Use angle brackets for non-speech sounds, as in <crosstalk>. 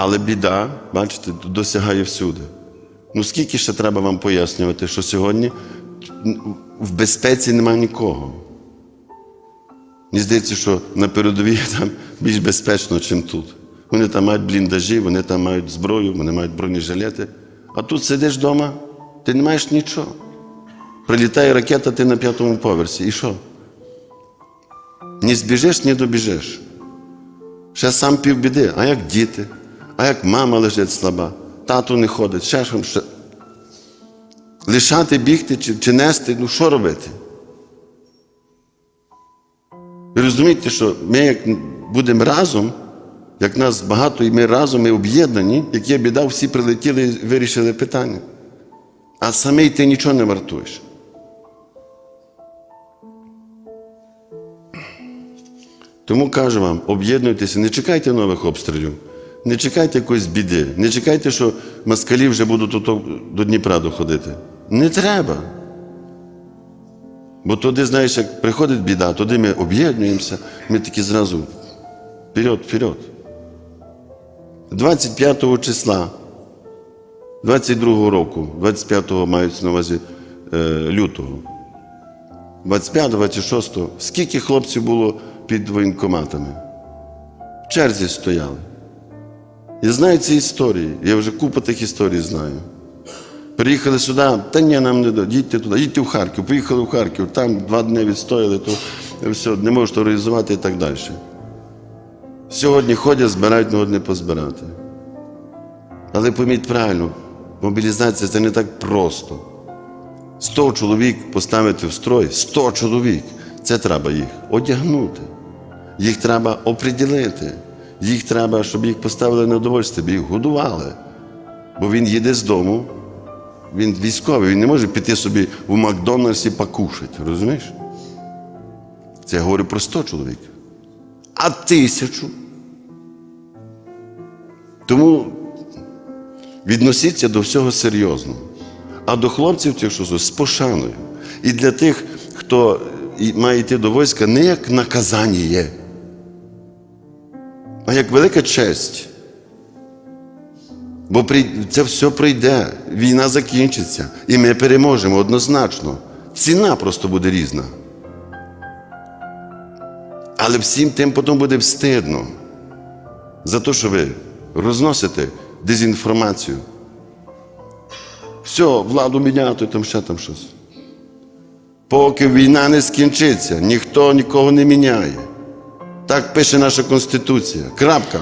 Але біда, бачите, досягає всюди. Ну скільки ще треба вам пояснювати, що сьогодні в безпеці немає нікого. Мені здається, що на передовій <laughs> там більш безпечно, ніж тут. Вони там мають бліндажі, вони там мають зброю, вони мають бронежилети. А тут сидиш вдома, ти не маєш нічого. Прилітає ракета, ти на п'ятому поверсі. І що? Ні збіжиш, ні добіжиш. Ще сам півбіди, а як діти, а як мама лежить слаба, тато не ходить, ще що. Ще. Лишати, бігти чи, чи нести, ну що робити? Ви розумієте, що ми як будемо разом, як нас багато, і ми разом ми об'єднані, як є біда, всі прилетіли і вирішили питання. А самий ти нічого не вартуєш. Тому кажу вам, об'єднуйтеся, не чекайте нових обстрілів, не чекайте якоїсь біди, не чекайте, що москалі вже будуть ото до Дніпра доходити. Не треба. Бо туди, знаєш, як приходить біда, туди ми об'єднуємося, ми такі зразу вперед, вперед. 25 числа 22 року, 25-го мають на увазі е, лютого, 25, 26, скільки хлопців було під воєнкоматами? В черзі стояли. Я знаю ці історії, я вже купу тих історій знаю. Приїхали сюди, та ні, нам не дадуть, їдьте туди, їдьте в Харків, поїхали в Харків, там два дні відстояли, то все, не можуть організувати і так далі. Сьогодні ходять, збирають, але не позбирати. Але поміть правильно, мобілізація це не так просто. 100 чоловік поставити в строй, 100 чоловік. Це треба їх одягнути. Їх треба оприділити. Їх треба, щоб їх поставили на удовольствие, щоб їх годували. Бо він їде з дому, він військовий, він не може піти собі в Макдональдсі покушати, розумієш? Це я говорю про 100 чоловік. А тисячу. Тому відносіться до всього серйозно. А до хлопців тих, що з пошаною. І для тих, хто має йти до війська, не як наказання є, а як велика честь. Бо це все прийде, війна закінчиться, і ми переможемо однозначно. Ціна просто буде різна. Але всім тим потім буде встидно за те, що ви розносите дезінформацію. Все, владу міняти, там ще там щось. Поки війна не скінчиться, ніхто нікого не міняє. Так пише наша Конституція. Крапка.